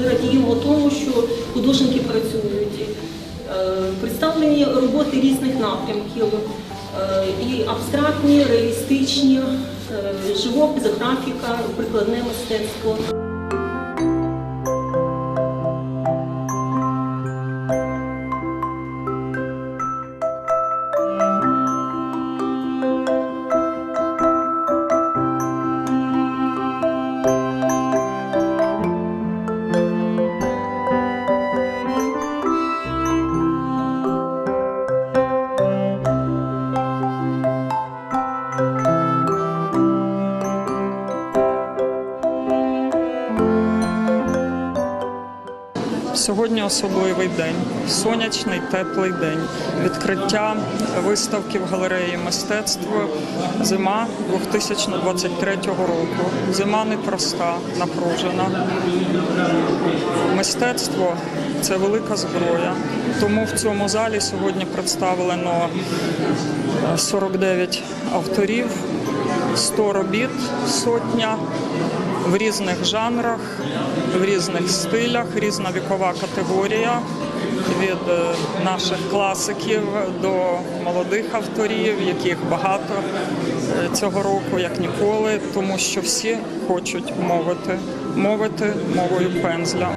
ми радіємо тому, що художники працюють. Е, Представлені роботи різних напрямків, е, і абстрактні, реалістичні, е, живопис, графіка, прикладне мистецтво. Сьогодні особливий день, сонячний теплий день. Відкриття виставки в галереї мистецтва зима 2023 року. Зима непроста, напружена. Мистецтво це велика зброя. Тому в цьому залі сьогодні представлено е, 49 авторів, 100 робіт, сотня в різних жанрах, в різних стилях, різна вікова категорія від е, наших класиків до молодих авторів, яких багато е, цього року, як ніколи, тому що всі хочуть мовити, мовити мовою пензля.